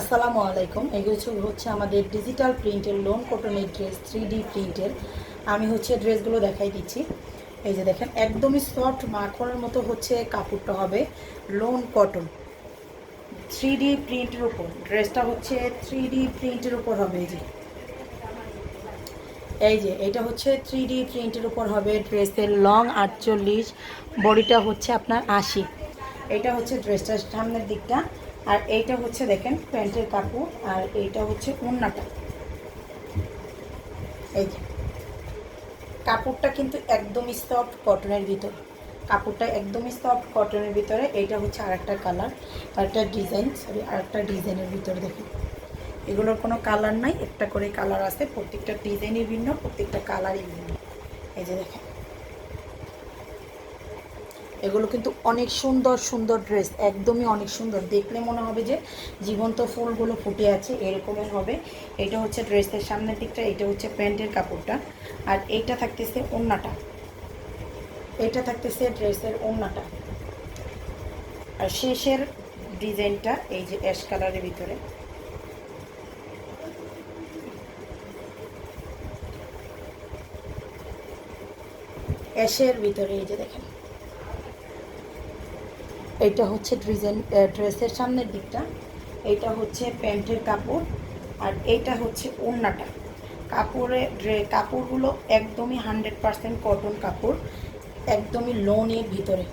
আসসালামু আলাইকুম। এগুলো হচ্ছে আমাদের ডিজিটাল প্রিন্টের লোন কটনের ড্রেস থ্রি ডি প্রিন্টের আমি হচ্ছে ড্রেসগুলো দেখাই দিচ্ছি। এই যে দেখেন, একদমই সফট মাখনের মতো হচ্ছে কাপড়টা হবে লোন কটন থ্রি ডি প্রিন্টের উপর ড্রেসটা হচ্ছে থ্রি ডি প্রিন্টের উপর হবে এই যে। এই যে, এটা হচ্ছে থ্রি ডি প্রিন্টের উপর হবে ড্রেসের লং আটচল্লিশ বডিটা হচ্ছে আপনার আশি। এটা হচ্ছে ড্রেসটার সামনের দিকটা। আর এইটা হচ্ছে দেখেন প্যান্টের কাপড়, আর এইটা হচ্ছে ওড়নাটা। এই যে। কাপড়টা কিন্তু একদমই সফট কটনের ভিতর। কাপড়টা একদমই সফট কটনের ভিতরে, এইটা হচ্ছে আরেকটা কালার, আরেকটা ডিজাইন, সরি, আরেকটা ডিজাইনের ভিতরে দেখেন। এগুলোর কোনো কালার নাই, একটা করে কালার আছে, প্রত্যেকটা ডিজাইনই ভিন্ন, প্রত্যেকটা কালারই ভিন্ন। এই যে দেখেন। এগুলো কিন্তু অনেক সুন্দর সুন্দর ড্রেস একদমই অনেক সুন্দর। দেখলে মনে হবে যে জীবন্ত ফুলগুলো ফুটে আছে এরকমের হবে। এটা হচ্ছে ড্রেসের সামনের দিকটা, এটা হচ্ছে প্যান্টের কাপড়টা। আর এইটা থাকতেছে ওড়নাটা এটা থাকতেছে ড্রেসের ওড়নাটা আর শেষের ডিজাইনটা এই যে অ্যাশ কালারের ভিতরে। অ্যাশের ভিতরে এই যে দেখেন। এইটা হচ্ছে ড্রিজেন ড্রেসের সামনের দিকটা। এইটা হচ্ছে প্যান্টের কাপড় আর এইটা হচ্ছে ওড়নাটা। কাপড়ে ড্রে, কাপড়গুলো একদমই হান্ড্রেড পারসেন্ট কটন কাপড়, একদমই লোনের ভিতরে।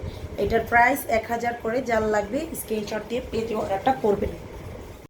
এটার প্রাইস এক হাজার করে, যার লাগবে স্ক্রিনশট দিয়ে পেতে একটা করবেন।